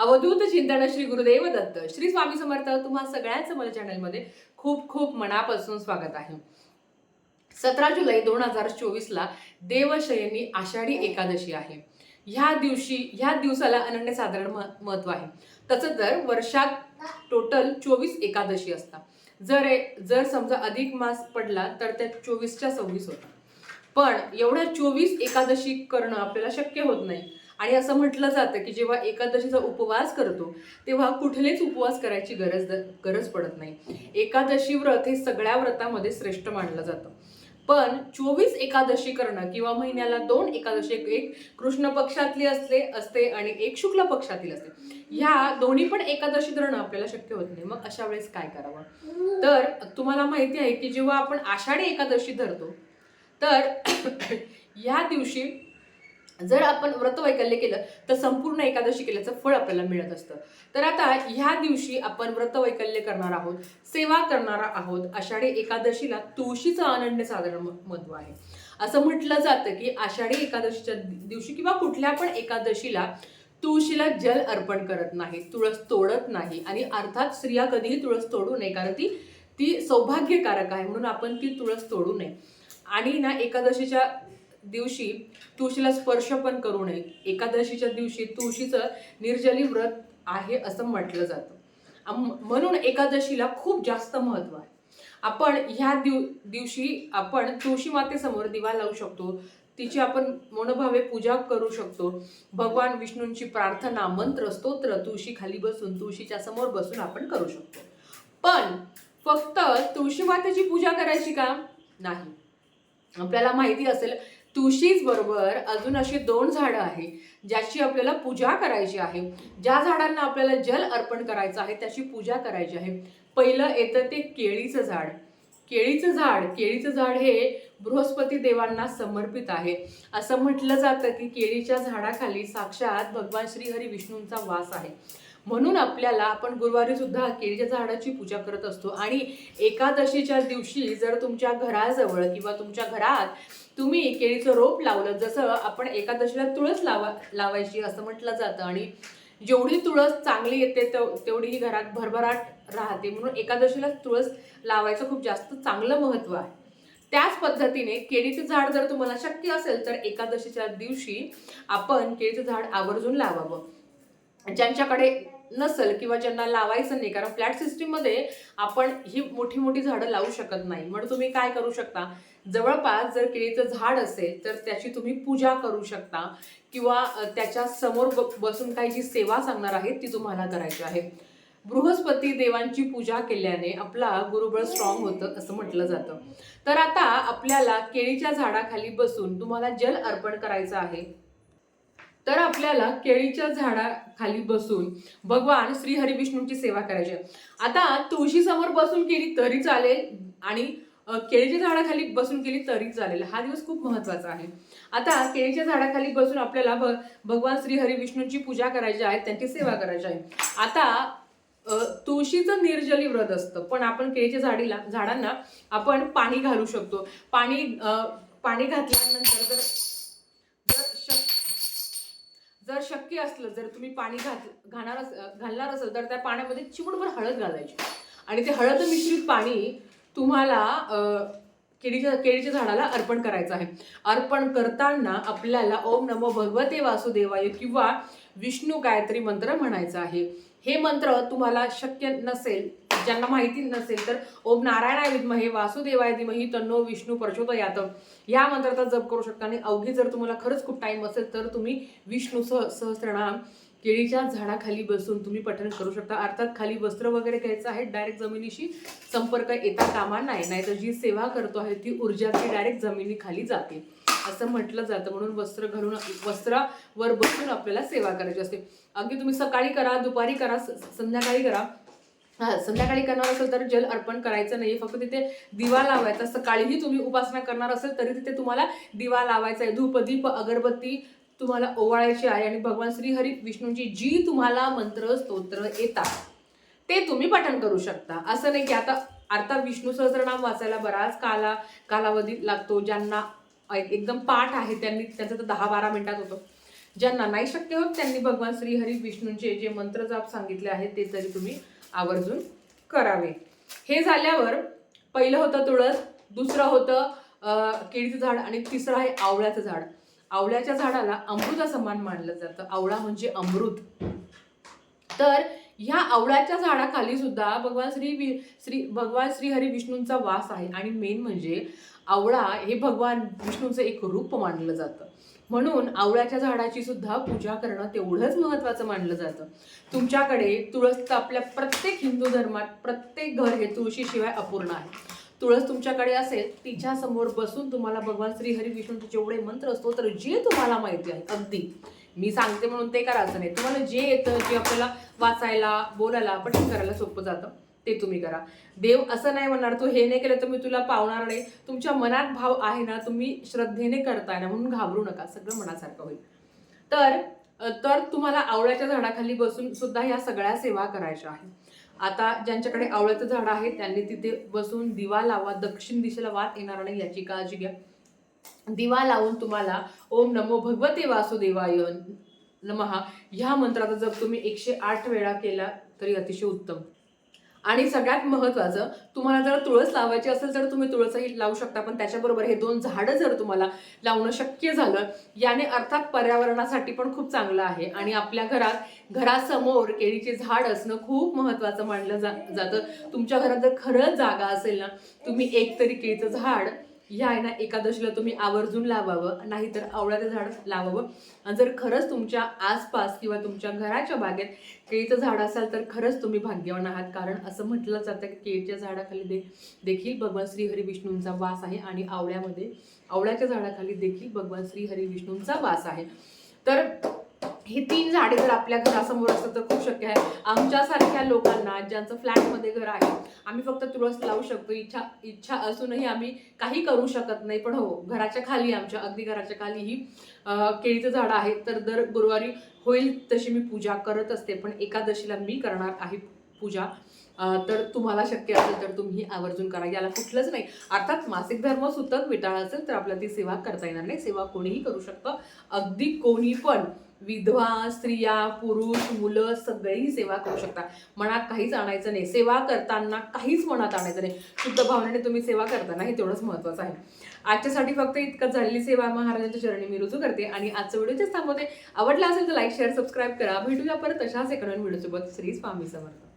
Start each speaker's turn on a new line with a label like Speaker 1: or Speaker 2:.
Speaker 1: अवधूत चिंतन श्री गुरुदेव दत्त. श्री स्वामी समर्थ तुम्हा सगळ्यांचं मला चॅनलमध्ये खूप खूप मनापासून स्वागत आहे. सतरा जुलै दोन हजार चोवीसला देवशयनी आषाढी एकादशी आहे. ह्या दिवशी ह्या दिवसाला अनन्यसाधारण म- महत्त्व आहे. तसं तर वर्षात टोटल चोवीस एकादशी असतात. जर जर समजा अधिक मास पडला तर त्या चोवीसच्या सव्वीस होतात. पण एवढ्या चोवीस एकादशी करणं आपल्याला शक्य होत नाही. आणि असं म्हटलं जातं की जेव्हा एकादशीचा उपवास करतो तेव्हा कुठलेच उपवास करायची गरज गरज पडत नाही. एकादशी व्रत हे सगळ्या व्रतामध्ये श्रेष्ठ मानलं जातं. पण चोवीस एकादशी करणं किंवा महिन्याला दोन एकादशी एक- कृष्ण पक्षातली असते असते आणि एक शुक्ल पक्षातील असते ह्या दोन्ही पण एकादशी धरणं आपल्याला शक्य होत नाही. मग अशा वेळेस काय करावं? तर तुम्हाला माहिती आहे की जेव्हा आपण आषाढी एकादशी धरतो तर ह्या दिवशी जर आपण व्रतवैकल्य केलं तर संपूर्ण एकादशी केल्याचं फळ आपल्याला मिळत असतं. तर आता ह्या दिवशी आपण व्रतवैकल्य करणार आहोत सेवा करणार आहोत आषाढी एकादशीला तुळशीचं अनन्य साधारण महत्त्व आहे. असं म्हटलं जातं की आषाढी एकादशीच्या दिवशी किंवा कुठल्या पण एकादशीला तुळशीला जल अर्पण करत नाही तुळस तोडत नाही आणि अर्थात स्त्रिया कधीही तुळस तोडू नये कारण ती ती सौभाग्यकारक आहे म्हणून आपण ती तुळस तोडू नये. आणि ना एकादशीच्या दिवशी तुळशीला स्पर्श पण करू नये. एकादशीच्या दिवशी तुळशीचं निर्जली व्रत आहे असं म्हटलं जातं. म्हणून एकादशीला खूप जास्त महत्त्व आहे. आपण ह्या दिव दिवशी आपण तुळशी मातेसमोर दिवा लावू शकतो. तिची आपण मनोभावे पूजा करू शकतो. भगवान विष्णूंची प्रार्थना मंत्र स्तोत्र तुळशी खाली बसून तुळशीच्या समोर बसून आपण करू शकतो. पण फक्त तुळशी मातेची पूजा करायची का? नाही. आपल्याला माहिती असेल तुळशीच बरोबर अजून अशी दोन झाडं आहे ज्याची आपल्याला पूजा करायची आहे. ज्या झाडांना आपल्याला जल अर्पण करायचं आहे त्याची पूजा करायची आहे. पहिलं येतं ते केळीचं झाड. केळीचं झाड केळीचं झाड हे बृहस्पती देवांना समर्पित आहे. असं म्हटलं जातं की केळीच्या झाडाखाली साक्षात भगवान श्रीहरी विष्णूंचा वास आहे. म्हणून आपल्याला आपण गुरुवारी सुद्धा केळीच्या झाडाची पूजा करत असतो. आणि एकादशीच्या दिवशी जर तुमच्या घराजवळ किंवा तुमच्या घरात तुम्ही केळीचं रोप लावलं जसं आपण एकादशीला तुळस लावा लावायची असं म्हटलं जातं आणि जेवढी तुळस चांगली येते तेवढी ही घरात भरभराट राहते. म्हणून एकादशीला तुळस लावायचं खूप जास्त चांगलं महत्त्व आहे. त्याच पद्धतीने केळीचं झाड जर तुम्हाला शक्य असेल तर एकादशीच्या दिवशी आपण केळीचं झाड आवर्जून लावावं. ज्यांच्याकडे नसेल किंवा ज्यांना लावायचं नाही कारण फ्लॅट सिस्टीममध्ये आपण ही मोठी मोठी झाडं लावू शकत नाही. म्हणून तुम्ही काय करू शकता? जवळपास जर केळीचं झाड असेल तर त्याची तुम्ही पूजा करू शकता किंवा त्याच्यासमोर बसून काही जी सेवा सांगणार आहे ती तुम्हाला करायची आहे. बृहस्पती देवांची पूजा केल्याने आपला गुरुबळ स्ट्रॉंग होतं असं म्हटलं जातं. तर आता आपल्याला केळीच्या झाडाखाली बसून तुम्हाला जल अर्पण करायचं आहे. तर आपल्याला केळीच्या झाडाखाली बसून भगवान श्री हरिविष्णूंची सेवा करायची आहे. आता तुळशी समोर बसून केली तरी चालेल आणि केळीच्या झाडाखाली बसून केली तरी चालेल. हा दिवस खूप महत्त्वाचा आहे. आता केळीच्या झाडाखाली बसून आपल्याला भ भगवान श्री हरिविष्णूंची पूजा करायची आहे त्यांची सेवा करायची आहे. आता तुळशीचं निर्जली व्रत असतं पण आपण केळीच्या झाडीला झाडांना आपण पाणी घालू शकतो. पाणी पाणी घातल्यानंतर जर जर शक जर शक्य असलं जर तुम्ही पाणी घात घालणार घालणार असेल तर त्या पाण्यामध्ये चिमूटभर हळद घालायची. आणि ते हळद मिश्रित पाणी तुम्हाला केळीच्या केळीच्या झाडाला अर्पण करायचं आहे. अर्पण करताना आपल्याला ओम नमो भगवते वासुदेवाय किंवा विष्णू गायत्री मंत्र म्हणायचा आहे. हे मंत्र तुम्हाला शक्य नसेल ज्यांना माहिती नसेल तर ओम नारायणाय विद्महे वासुदेवाय धीमही तन्नो विष्णू प्रचोदयात या मंत्राचा जप करू शकता आणि अवघी जर तुम्हाला खरंच खूप टाइम असेल तर तुम्ही विष्णू सह सहस्रनाम केळीच्या झाडाखाली बसून तुम्ही पठण करू शकता. अर्थात खाली वस्त्र वगैरे घ्यायचं आहे डायरेक्ट जमिनीशी संपर्क येता कामा नाही नाहीतर जी सेवा करतो आहे ती ऊर्जा ती डायरेक्ट जमिनीखाली जाते. असं म्हटलं जातं. म्हणून वस्त्र घालून वस्त्रावर बसून आपल्याला सेवा करायची असते. अगदी तुम्ही सकाळी करा दुपारी करा संध्याकाळी करा. हा संध्याकाळी करणार असेल तर जल अर्पण करायचं नाही फक्त तिथे दिवा लावायचा. सकाळीही तुम्ही उपासना करणार असेल तरी तिथे तुम्हाला दिवा लावायचा आहे. धूप दीप अगरबत्ती तुम्हाला ओवाळायची आहे आणि भगवान श्रीहरी विष्णूंची जी तुम्हाला मंत्र स्तोत्र येतात ते तुम्ही पठण करू शकता. असं नाही की आता अर्थात विष्णू सहस्रनाम वाचायला बराच काला कालावधी लागतो ज्यांना एकदम पाठ आहे त्यांनी त्यांचं तर दहा बारा मिनिटात होतं. ज्यांना नाही शक्य होत त्यांनी भगवान श्रीहरी विष्णूंचे जे मंत्र जाप सांगितले आहेत ते तरी तुम्ही आवर्जून करावे. हे झाल्यावर पहिलं होतं तुळस दुसरं होतं केळीचं झाड आणि तिसरं आहे आवळ्याचं झाड. आवळ्याच्या झाडाला अमृता समान मानलं जातं. आवळा म्हणजे अमृत. तर ह्या आवळ्याच्या झाडाखाली सुद्धा भगवान श्री वि श्री भगवान श्री हरी विष्णूंचा वास आहे. आणि मेन म्हणजे आवळा हे भगवान विष्णूंचं एक रूप मानलं जातं. म्हणून आवळ्याच्या झाडाची सुद्धा पूजा करणं तेवढंच महत्त्वाचं मानलं जातं. तुमच्याकडे तुळस तर आपल्या प्रत्येक हिंदू धर्मात प्रत्येक घर हे तुळशीशिवाय अपूर्ण आहे. तुळस तुमच्याकडे असेल तिच्या समोर बसून तुम्हाला भगवान श्री हरी विष्णूचे जेवढे मंत्र असतो तर जे तुम्हाला माहिती आहे अगदी. मी सांगते म्हणून ते करायचं नाही. तुम्हाला जे येतं जे आपल्याला वाचायला बोलायला पटकन करायला सोपं जातं ते तुम्ही करा. देव असं नाही म्हणणार तू हे नाही केलं तर मी तुला पावणार नाही. तुमच्या मनात भाव आहे ना तुम्ही श्रद्धेने करताय ना म्हणून घाबरू नका सगळं मनासारखं होईल. तर तर तुम्हाला आवळ्याच्या झाडाखाली बसून सुद्धा या सगळ्या सेवा करायच्या आहेत. आता ज्यांच्याकडे आवळ्याचं झाड आहे त्यांनी तिथे बसून दिवा लावा दक्षिण दिशेला वाद येणार नाही याची काळजी घ्या. दिवा लावून तुम्हाला ओम नमो भगवते वासुदेवाय नमहा ह्या मंत्राचा जप तुम्ही एकशे आठ वेळा केला तरी अतिशय उत्तम. आणि सगळ्यात महत्त्वाचं तुम्हाला जर तुळस लावायची असेल तर तुम्ही तुळसही लावू शकता पण त्याच्याबरोबर हे दोन झाडं जर तुम्हाला लावणं शक्य झालं याने अर्थात पर्यावरणासाठी पण खूप चांगलं आहे. आणि आपल्या घरात घरासमोर केळीचे झाड असणं खूप महत्त्वाचं मानलं जा जातं. तुमच्या घरात जर खरंच जागा असेल ना तुम्ही एक तरी केळीचं झाड ह्या आहे ना एकादशीला तुम्ही आवर्जून लावावं नाहीतर आवळ्याचं झाड लावावं. आणि जर खरंच तुमच्या आसपास किंवा तुमच्या घराच्या बागेत केळीचं झाड असाल तर खरंच तुम्ही भाग्यवान आहात. कारण असं म्हटलं जातं की केळीच्या झाडाखाली दे देखील भगवान श्री हरी विष्णूंचा वास आहे आणि आवळ्यामध्ये आवळ्याच्या झाडाखाली देखील भगवान श्री हरी विष्णूंचा वास आहे. तर ही तीन झाडे जर आपल्या घरासमोर असतात तर खूप शक्य आहे. आमच्यासारख्या लोकांना ज्यांचं फ्लॅटमध्ये घर आहे आम्ही फक्त तुळस लावू शकतो. इच्छा इच्छा असूनही आम्ही काही करू शकत नाही. पण हो घराच्या खाली आमच्या अगदी घराच्या खाली ही केळीचं झाड आहे. तर दर गुरुवारी होईल तशी मी पूजा करत असते. पण एकादशीला मी करणार आहे पूजा. तर तुम्हाला शक्य असेल तर तुम्ही आवर्जून करा. याला कुठलंच नाही. अर्थात मासिक धर्म सुतक विटाळ असेल तर आपल्याला ती सेवा करता येणार नाही. सेवा कोणीही करू शकतं. अगदी कोणी पण. विधवा स्त्रिया पुरुष मुलं सगळेही सेवा करू शकता मनात काहीच आणायचं नाही. सेवा करताना काहीच मनात आणायचं नाही. शुद्ध भावनेने तुम्ही सेवा करताना हे तेवढंच महत्त्वाचं आहे. आजच्यासाठी फक्त इतकं झालेली सेवा महाराजांच्या चरणी मी रुजू करते आणि आजचं व्हिडिओ थांबवते. आवडला असेल तर लाईक शेअर सबस्क्राईब करा. भेटूया परत अशाच एका नवीन व्हिडिओसोबत. श्री स्वामी समर्थ.